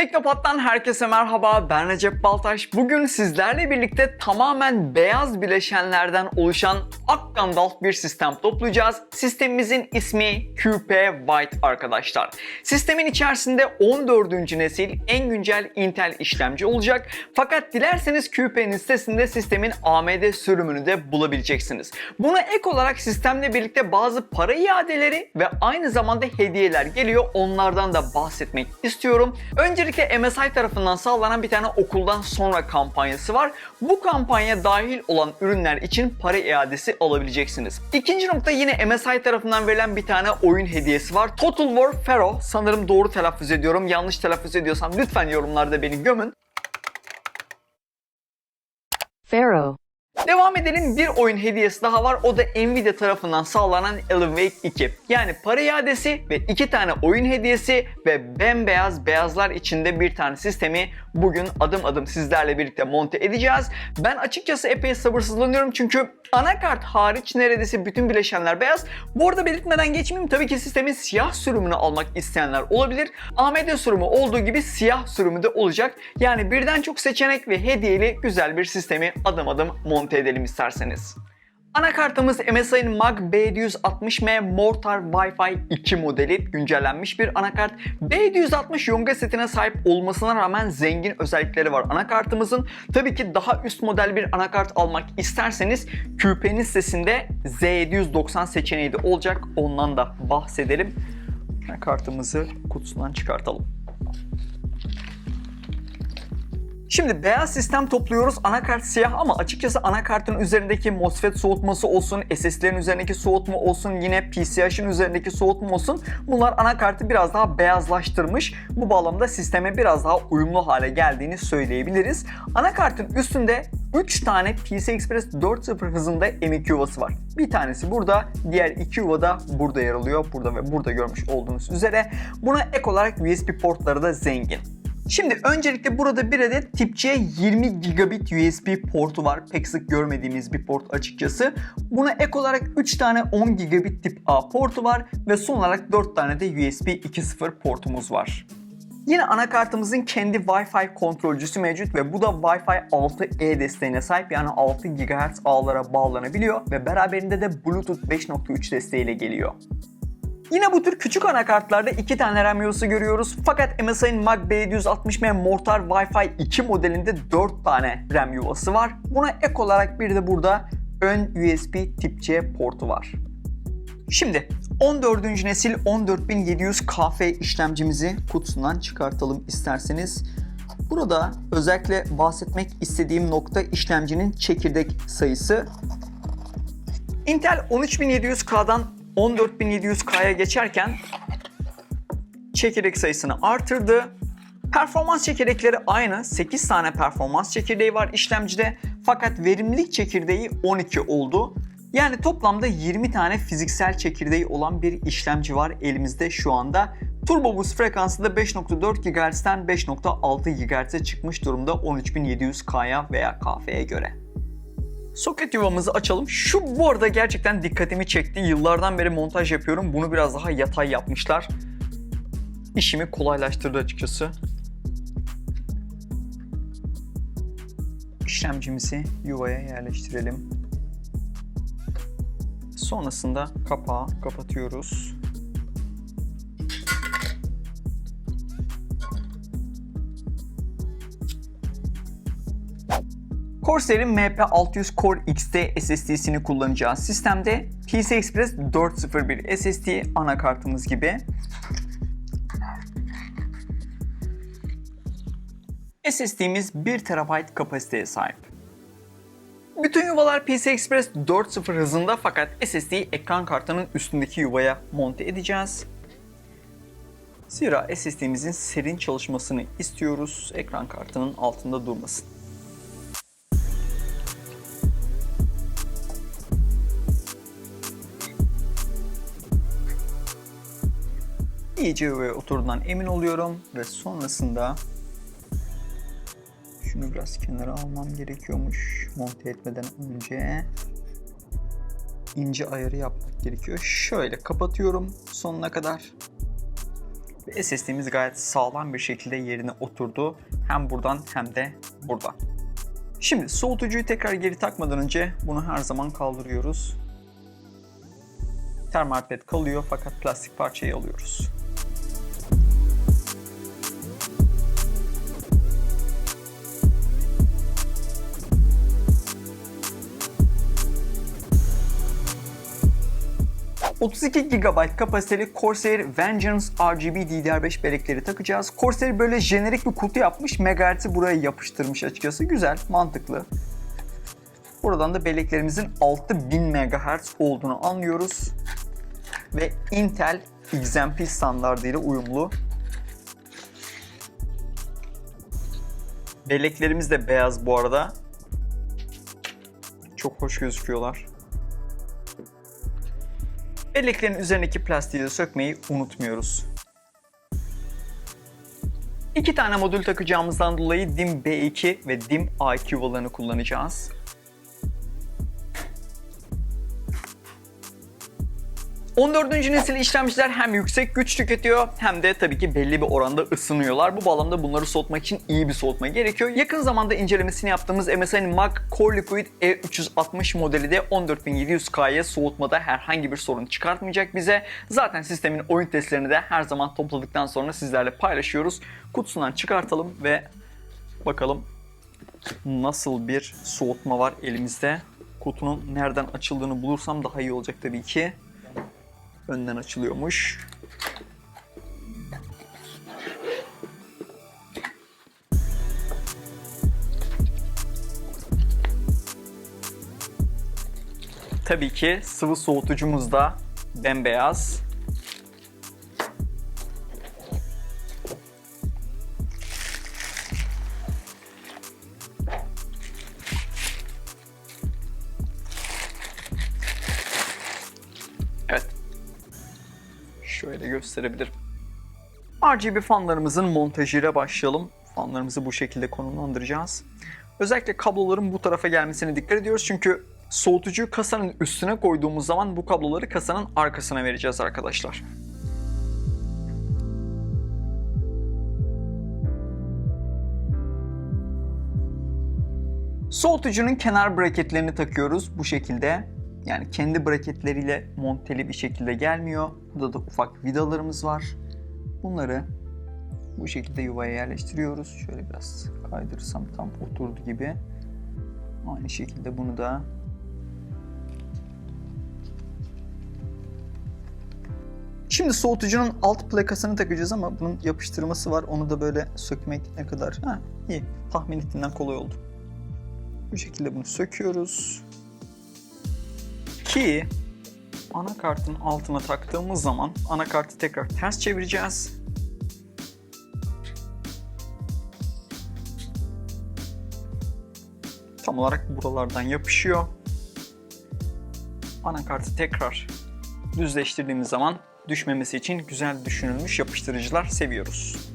Teknopat'tan herkese merhaba. Ben Recep Baltaş. Bugün sizlerle birlikte tamamen beyaz bileşenlerden oluşan Akgandalf bir sistem toplayacağız. Sistemimizin ismi QP White arkadaşlar. Sistemin içerisinde 14. nesil en güncel Intel işlemci olacak. Fakat dilerseniz QP'nin sitesinde sistemin AMD sürümünü de bulabileceksiniz. Buna ek olarak sistemle birlikte bazı para iadeleri ve aynı zamanda hediyeler geliyor. Onlardan da bahsetmek istiyorum. Öncelikle MSI tarafından sağlanan bir tane okuldan sonra kampanyası var. Bu kampanya dahil olan ürünler için para iadesi alabileceksiniz. İkinci nokta yine MSI tarafından verilen bir tane oyun hediyesi var. Total War Pharaoh. Sanırım doğru telaffuz ediyorum. Yanlış telaffuz ediyorsam lütfen yorumlarda beni gömün. Pharaoh. Devam edelim. Bir oyun hediyesi daha var. O da Nvidia tarafından sağlanan Alan Wake 2. Yani para iadesi ve iki tane oyun hediyesi ve bembeyaz beyazlar içinde bir tane sistemi bugün adım adım sizlerle birlikte monte edeceğiz. Ben açıkçası epey sabırsızlanıyorum çünkü anakart hariç neredeyse bütün bileşenler beyaz. Bu arada belirtmeden geçmeyeyim. Tabii ki sistemin siyah sürümünü almak isteyenler olabilir. AMD sürümü olduğu gibi siyah sürümü de olacak. Yani birden çok seçenek ve hediyeli güzel bir sistemi adım adım monte edelim isterseniz. Anakartımız MSI'nin MAG B760M Mortar Wi-Fi 2 modeli güncellenmiş bir anakart. B760 Yonga setine sahip olmasına rağmen zengin özellikleri var anakartımızın. Tabii ki daha üst model bir anakart almak isterseniz QP'nin sitesinde Z790 seçeneği de olacak. Ondan da bahsedelim. Anakartımızı kutusundan çıkartalım. Şimdi beyaz sistem topluyoruz. Anakart siyah ama açıkçası anakartın üzerindeki MOSFET soğutması olsun, SSD'lerin üzerindeki soğutma olsun, yine PCI'nin üzerindeki soğutma olsun. Bunlar anakartı biraz daha beyazlaştırmış. Bu bağlamda sisteme biraz daha uyumlu hale geldiğini söyleyebiliriz. Anakartın üstünde 3 tane PCI Express 4.0 hızında M.2 yuvası var. Bir tanesi burada, diğer iki yuva da burada yer alıyor. Burada ve burada görmüş olduğunuz üzere. Buna ek olarak USB portları da zengin. Şimdi öncelikle burada bir adet tip C 20 gigabit USB portu var. Pek sık görmediğimiz bir port açıkçası. Buna ek olarak 3 tane 10 gigabit tip A portu var ve son olarak 4 tane de USB 2.0 portumuz var. Yine anakartımızın kendi Wi-Fi kontrolcüsü mevcut ve bu da Wi-Fi 6E desteğine sahip yani 6 GHz ağlara bağlanabiliyor ve beraberinde de Bluetooth 5.3 desteğiyle geliyor. Yine bu tür küçük anakartlarda iki tane RAM yuvası görüyoruz. Fakat MSI'nin MAG B760M Mortar Wi-Fi 2 modelinde 4 tane RAM yuvası var. Buna ek olarak bir de burada ön USB tip C portu var. Şimdi 14. nesil 14700 KF işlemcimizi kutusundan çıkartalım isterseniz. Burada özellikle bahsetmek istediğim nokta işlemcinin çekirdek sayısı. Intel 13700K'dan 14700K'ya geçerken çekirdek sayısını artırdı. Performans çekirdekleri aynı. 8 tane performans çekirdeği var işlemcide. Fakat verimlilik çekirdeği 12 oldu. Yani toplamda 20 tane fiziksel çekirdeği olan bir işlemci var elimizde şu anda. Turbo boost frekansı da 5.4 GHz'den 5.6 GHz'e çıkmış durumda 13700K'ya veya KF'ye göre. Soket yuvamızı açalım. Şu bu arada gerçekten dikkatimi çekti. Yıllardan beri montaj yapıyorum. Bunu biraz daha yatay yapmışlar. İşimi kolaylaştırdı açıkçası. İşlemcimizi yuvaya yerleştirelim. Sonrasında kapağı kapatıyoruz. Corsair'in MP600 Core XT SSD'sini kullanacağız. Sistemde PCI Express 401 SSD anakartımız gibi. SSD'miz 1 TB kapasiteye sahip. Bütün yuvalar PCI Express 4.0 hızında fakat SSD'yi ekran kartının üstündeki yuvaya monte edeceğiz. Zira SSD'mizin serin çalışmasını istiyoruz. Ekran kartının altında durmasın. İyice yuvaya oturduğundan emin oluyorum ve sonrasında şunu biraz kenara almam gerekiyormuş monte etmeden önce ince ayarı yapmak gerekiyor. Şöyle kapatıyorum sonuna kadar. Ve SSD'miz gayet sağlam bir şekilde yerine oturdu. Hem buradan hem de buradan. Şimdi soğutucuyu tekrar geri takmadan önce bunu her zaman kaldırıyoruz. Termal ped kalıyor fakat plastik parçayı alıyoruz. ...32 GB kapasiteli Corsair Vengeance RGB DDR5 bellekleri takacağız. Corsair böyle jenerik bir kutu yapmış, megahertz'i buraya yapıştırmış açıkçası. Güzel, mantıklı. Buradan da belleklerimizin 6000 MHz olduğunu anlıyoruz. Ve Intel XMP standartıyla uyumlu. Belleklerimiz de beyaz bu arada. Çok hoş gözüküyorlar. Belleklerin üzerindeki plastiği de sökmeyi unutmuyoruz. İki tane modül takacağımızdan dolayı DIM B2 ve DIM A2 yuvalarını kullanacağız. 14. nesil işlemciler hem yüksek güç tüketiyor hem de tabii ki belli bir oranda ısınıyorlar. Bu bağlamda bunları soğutmak için iyi bir soğutma gerekiyor. Yakın zamanda incelemesini yaptığımız MSI'nin Mac Core Liquid E360 modeli de 14700K'ya soğutmada herhangi bir sorun çıkartmayacak bize. Zaten sistemin oyun testlerini de her zaman topladıktan sonra sizlerle paylaşıyoruz. Kutusundan çıkartalım ve bakalım nasıl bir soğutma var elimizde. Kutunun nereden açıldığını bulursam daha iyi olacak tabii ki önden açılıyormuş. Tabii ki sıvı soğutucumuz da bembeyaz. Şöyle gösterebilirim. RGB fanlarımızın montajıyla başlayalım. Fanlarımızı bu şekilde konumlandıracağız. Özellikle kabloların bu tarafa gelmesine dikkat ediyoruz çünkü soğutucuyu kasanın üstüne koyduğumuz zaman bu kabloları kasanın arkasına vereceğiz arkadaşlar. Soğutucunun kenar braketlerini takıyoruz bu şekilde. Yani kendi braketleriyle monteli bir şekilde gelmiyor. Burada da ufak vidalarımız var. Bunları bu şekilde yuvaya yerleştiriyoruz. Şöyle biraz kaydırırsam tam oturdu gibi. Aynı şekilde bunu da Şimdi soğutucunun alt plakasını takacağız ama bunun yapıştırması var. Onu da böyle sökmek ne kadar... Ha, iyi. Tahmin ettiğimden kolay oldu. Bu şekilde bunu söküyoruz. Ki anakartın altına taktığımız zaman anakartı tekrar ters çevireceğiz. Tam olarak buralardan yapışıyor. Anakartı tekrar düzleştirdiğimiz zaman düşmemesi için güzel düşünülmüş yapıştırıcılar seviyoruz.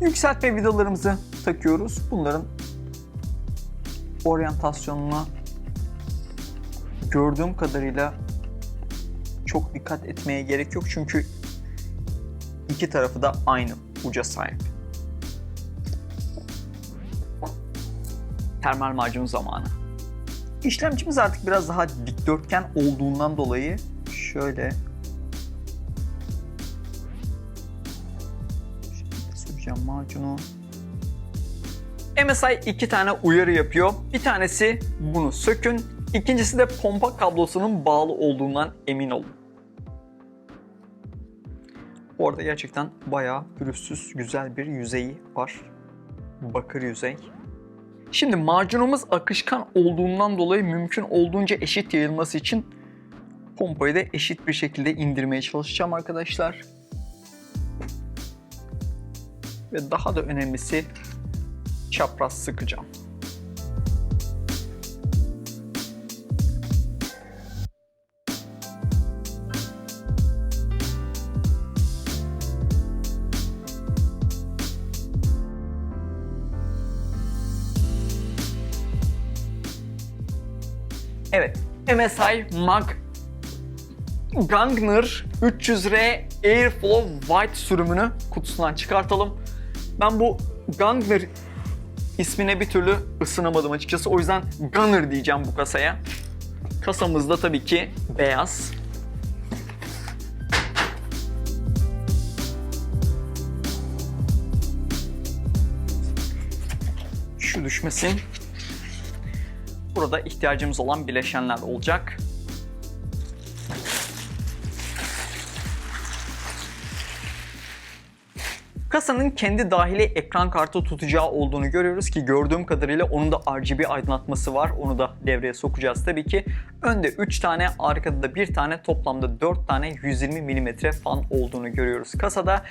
Yükseltme vidalarımızı takıyoruz. Bunların oryantasyonuna gördüğüm kadarıyla çok dikkat etmeye gerek yok çünkü iki tarafı da aynı uca sahip. Termal macun zamanı. İşlemcimiz artık biraz daha dikdörtgen olduğundan dolayı şöyle Şimdi süreceğim macunu. MSI iki tane uyarı yapıyor. Bir tanesi bunu sökün, İkincisi de pompa kablosunun bağlı olduğundan emin olun. Bu arada gerçekten bayağı pürüzsüz güzel bir yüzeyi var. Bakır yüzey. Şimdi macunumuz akışkan olduğundan dolayı mümkün olduğunca eşit yayılması için pompayı da eşit bir şekilde indirmeye çalışacağım arkadaşlar. Ve daha da önemlisi çapraz sıkacağım. MSI Mag Gangner 300R Airflow White sürümünü kutusundan çıkartalım. Ben bu Gangner ismine bir türlü ısınamadım açıkçası. O yüzden Gunner diyeceğim bu kasaya. Kasamızda tabii ki beyaz. Şu düşmesin. Burada ihtiyacımız olan bileşenler olacak. Kasanın kendi dahili ekran kartı tutacağı olduğunu görüyoruz ki gördüğüm kadarıyla onun da RGB aydınlatması var. Onu da devreye sokacağız tabii ki. Önde 3 tane, arkada da 1 tane, toplamda 4 tane 120 mm fan olduğunu görüyoruz kasada.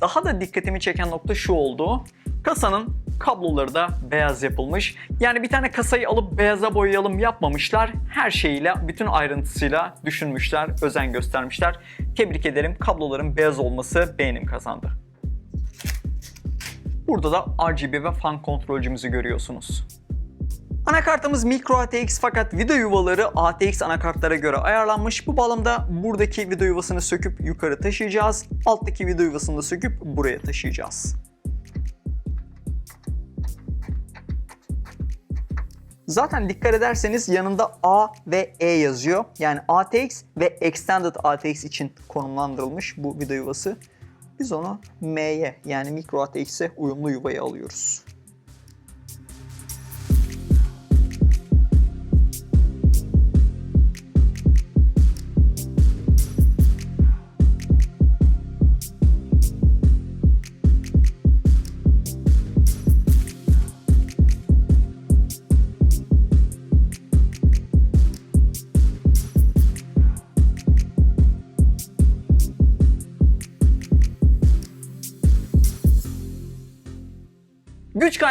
Daha da dikkatimi çeken nokta şu oldu. Kasanın kabloları da beyaz yapılmış. Yani bir tane kasayı alıp beyaza boyayalım yapmamışlar. Her şeyiyle, bütün ayrıntısıyla düşünmüşler, özen göstermişler. Tebrik ederim. Kabloların beyaz olması beğenim kazandı. Burada da RGB ve fan kontrolcümüzü görüyorsunuz. Anakartımız micro ATX fakat video yuvaları ATX anakartlara göre ayarlanmış. Bu bağlamda buradaki video yuvasını söküp yukarı taşıyacağız. Alttaki video yuvasını da söküp buraya taşıyacağız. Zaten dikkat ederseniz yanında A ve E yazıyor. Yani ATX ve Extended ATX için konumlandırılmış bu vida yuvası. Biz onu M'ye yani Micro ATX'e uyumlu yuvaya alıyoruz.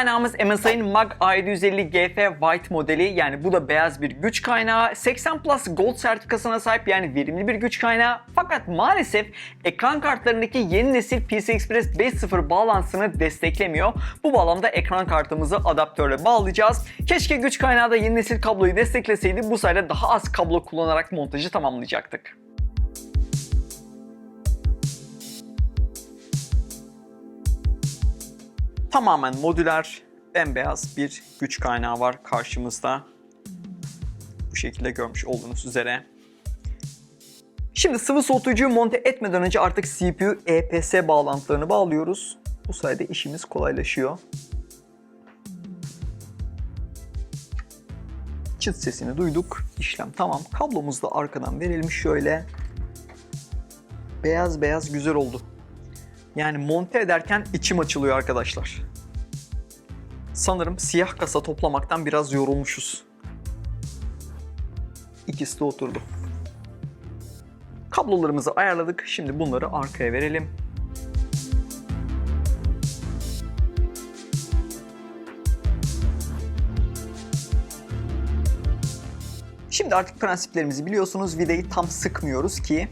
Kaynağımız MSI'nin MAG A750 GF White modeli yani bu da beyaz bir güç kaynağı. 80 Plus Gold sertifikasına sahip yani verimli bir güç kaynağı. Fakat maalesef ekran kartlarındaki yeni nesil PCI Express 5.0 bağlantısını desteklemiyor. Bu bağlamda ekran kartımızı adaptörle bağlayacağız. Keşke güç kaynağı da yeni nesil kabloyu destekleseydi bu sayede daha az kablo kullanarak montajı tamamlayacaktık. Tamamen modüler, bembeyaz bir güç kaynağı var karşımızda. Bu şekilde görmüş olduğunuz üzere. Şimdi sıvı soğutucuyu monte etmeden önce artık CPU EPS bağlantılarını bağlıyoruz. Bu sayede işimiz kolaylaşıyor. Çıt sesini duyduk. İşlem tamam. Kablomuz da arkadan verilmiş şöyle. Beyaz beyaz güzel oldu. Yani monte ederken içim açılıyor arkadaşlar. Sanırım siyah kasa toplamaktan biraz yorulmuşuz. İkisi de oturdu. Kablolarımızı ayarladık. Şimdi bunları arkaya verelim. Şimdi artık prensiplerimizi biliyorsunuz. Vidayı tam sıkmıyoruz ki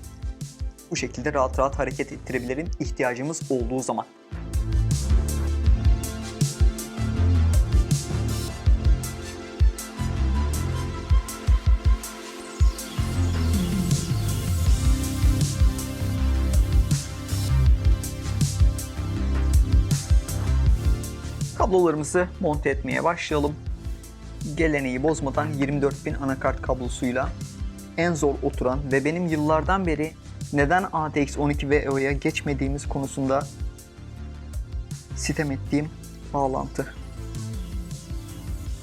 bu şekilde rahat rahat hareket ettirebilirin ihtiyacımız olduğu zaman. Kablolarımızı monte etmeye başlayalım. Geleneği bozmadan 24000 anakart kablosuyla en zor oturan ve benim yıllardan beri neden ATX 12 VO'ya geçmediğimiz konusunda sitem ettiğim bağlantı.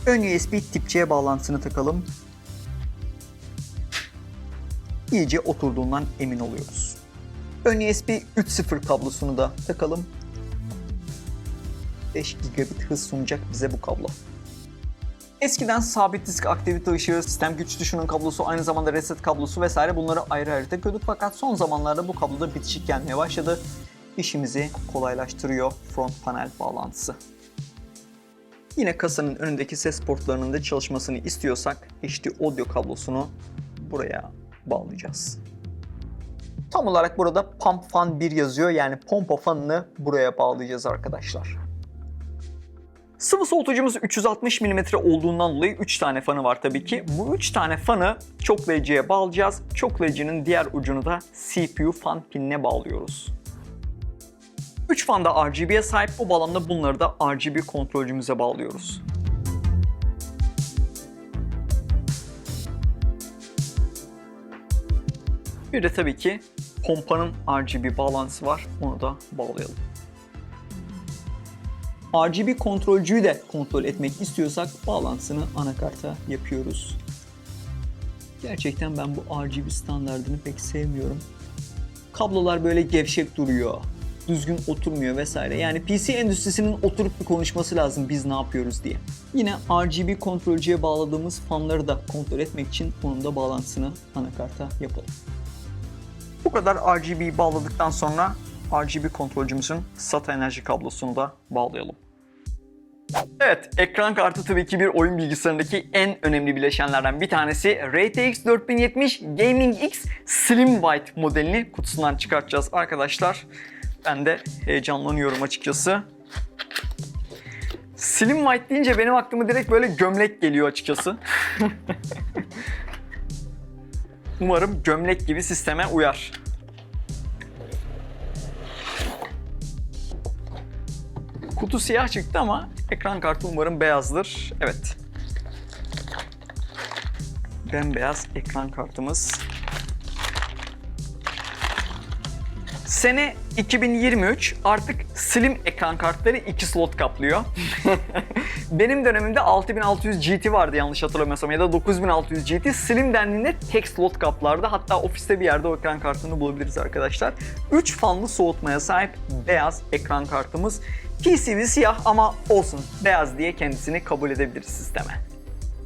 Ön USB tip C bağlantısını takalım. İyice oturduğundan emin oluyoruz. Ön USB 3.0 kablosunu da takalım. 5 gigabit hız sunacak bize bu kablo. Eskiden sabit disk aktivite ışığı, sistem güç düşünün kablosu, aynı zamanda reset kablosu vesaire bunları ayrı ayrı takıyorduk. Fakat son zamanlarda bu kabloda bitişik gelmeye başladı. İşimizi kolaylaştırıyor front panel bağlantısı. Yine kasanın önündeki ses portlarının da çalışmasını istiyorsak HD audio kablosunu buraya bağlayacağız. Tam olarak burada pump fan 1 yazıyor yani pompa fanını buraya bağlayacağız arkadaşlar. Sıvı soğutucumuz 360 mm olduğundan dolayı 3 tane fanı var tabii ki. Bu 3 tane fanı çoklayıcıya bağlayacağız. Çoklayıcının diğer ucunu da CPU fan pinine bağlıyoruz. 3 fan da RGB'ye sahip. Bu bağlamda bunları da RGB kontrolcümüze bağlıyoruz. Bir de tabii ki pompanın RGB bağlantısı var. Onu da bağlayalım. RGB kontrolcüyü de kontrol etmek istiyorsak bağlantısını anakarta yapıyoruz. Gerçekten ben bu RGB standartını pek sevmiyorum. Kablolar böyle gevşek duruyor. Düzgün oturmuyor vesaire. Yani PC endüstrisinin oturup bir konuşması lazım biz ne yapıyoruz diye. Yine RGB kontrolcüye bağladığımız fanları da kontrol etmek için onun da bağlantısını anakarta yapalım. Bu kadar RGB bağladıktan sonra RGB kontrolcümüzün SATA enerji kablosunu da bağlayalım. Evet, ekran kartı tabii ki bir oyun bilgisayarındaki en önemli bileşenlerden bir tanesi. RTX 4070 Gaming X Slim White modelini kutusundan çıkartacağız arkadaşlar. Ben de heyecanlanıyorum açıkçası. Slim White deyince benim aklıma direkt böyle gömlek geliyor açıkçası. Umarım gömlek gibi sisteme uyar. Kutu siyah çıktı ama ekran kartı umarım beyazdır. Evet. Bembeyaz ekran kartımız. Sene 2023 artık slim ekran kartları 2 slot kaplıyor. Benim dönemimde 6600 GT vardı yanlış hatırlamıyorsam ya da 9600 GT. Slim dendiğinde tek slot kaplardı. Hatta ofiste bir yerde o ekran kartını bulabiliriz arkadaşlar. 3 fanlı soğutmaya sahip beyaz ekran kartımız. PCB siyah ama olsun beyaz diye kendisini kabul edebiliriz sisteme.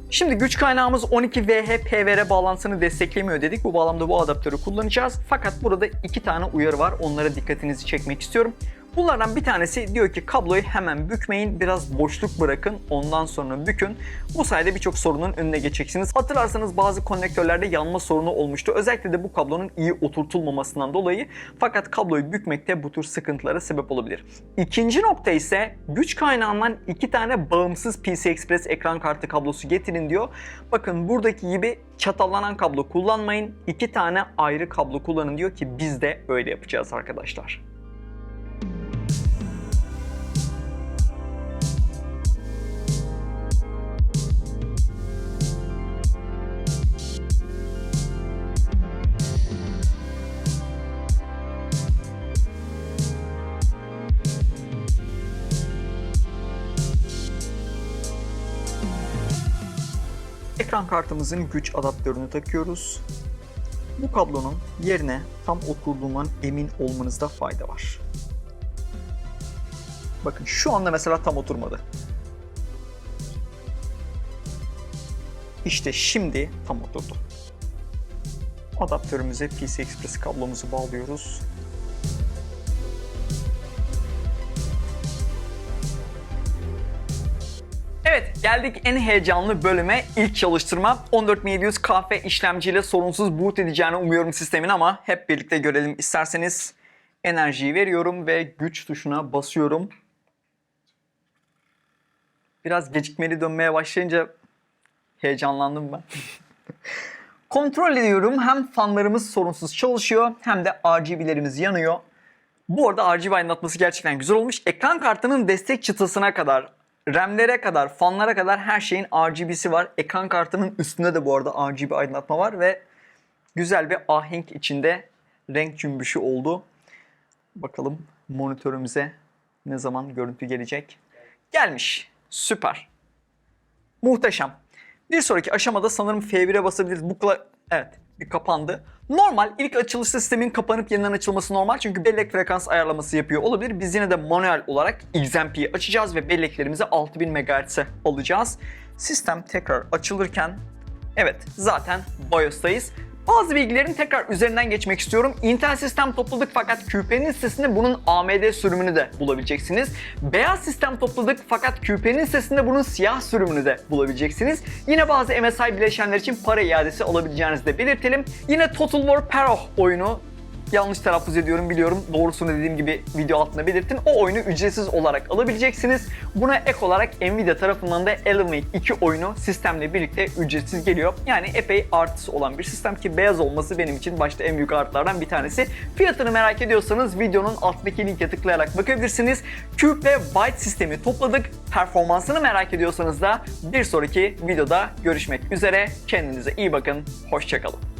Şimdi güç kaynağımız 12 VHPVR bağlantısını desteklemiyor dedik. Bu bağlamda bu adaptörü kullanacağız. Fakat burada iki tane uyarı var. Onlara dikkatinizi çekmek istiyorum. Bunlardan bir tanesi diyor ki kabloyu hemen bükmeyin, biraz boşluk bırakın, ondan sonra bükün. Bu sayede birçok sorunun önüne geçeceksiniz. Hatırlarsanız bazı konnektörlerde yanma sorunu olmuştu. Özellikle de bu kablonun iyi oturtulmamasından dolayı. Fakat kabloyu bükmekte bu tür sıkıntılara sebep olabilir. İkinci nokta ise güç kaynağından iki tane bağımsız PC Express ekran kartı kablosu getirin diyor. Bakın buradaki gibi çatallanan kablo kullanmayın. iki tane ayrı kablo kullanın diyor ki biz de öyle yapacağız arkadaşlar. Ekran kartımızın güç adaptörünü takıyoruz. Bu kablonun yerine tam oturduğundan emin olmanızda fayda var. Bakın şu anda mesela tam oturmadı. İşte şimdi tam oturdu. Adaptörümüze PC Express kablomuzu bağlıyoruz. Geldik en heyecanlı bölüme ilk çalıştırma 14700 KF işlemciyle sorunsuz boot edeceğini umuyorum sistemin ama hep birlikte görelim isterseniz enerjiyi veriyorum ve güç tuşuna basıyorum. Biraz gecikmeli dönmeye başlayınca heyecanlandım ben. Kontrol ediyorum hem fanlarımız sorunsuz çalışıyor hem de RGB'lerimiz yanıyor. Bu arada RGB aydınlatması gerçekten güzel olmuş. Ekran kartının destek çıtasına kadar RAM'lere kadar, fanlara kadar her şeyin RGB'si var. Ekran kartının üstünde de bu arada RGB aydınlatma var ve güzel bir ahenk içinde renk cümbüşü oldu. Bakalım monitörümüze ne zaman görüntü gelecek. Gelmiş. Süper. Muhteşem. Bir sonraki aşamada sanırım F1'e basabiliriz. Bu evet bir kapandı. Normal ilk açılışta sistemin kapanıp yeniden açılması normal çünkü bellek frekans ayarlaması yapıyor olabilir. Biz yine de manuel olarak XMP'yi açacağız ve belleklerimizi 6000 MHz'e alacağız. Sistem tekrar açılırken evet zaten BIOS'tayız. Bazı bilgilerin tekrar üzerinden geçmek istiyorum. Intel sistem topladık fakat QP'nin sitesinde bunun AMD sürümünü de bulabileceksiniz. Beyaz sistem topladık fakat QP'nin sitesinde bunun siyah sürümünü de bulabileceksiniz. Yine bazı MSI bileşenler için para iadesi alabileceğinizi de belirtelim. Yine Total War Pero oyunu Yanlış telaffuz ediyorum biliyorum. Doğrusunu dediğim gibi video altında belirtin. O oyunu ücretsiz olarak alabileceksiniz. Buna ek olarak Nvidia tarafından da Wake 2 oyunu sistemle birlikte ücretsiz geliyor. Yani epey artısı olan bir sistem ki beyaz olması benim için başta en büyük artılardan bir tanesi. Fiyatını merak ediyorsanız videonun altındaki linke tıklayarak bakabilirsiniz. Cube ve Byte sistemi topladık. Performansını merak ediyorsanız da bir sonraki videoda görüşmek üzere. Kendinize iyi bakın. Hoşçakalın.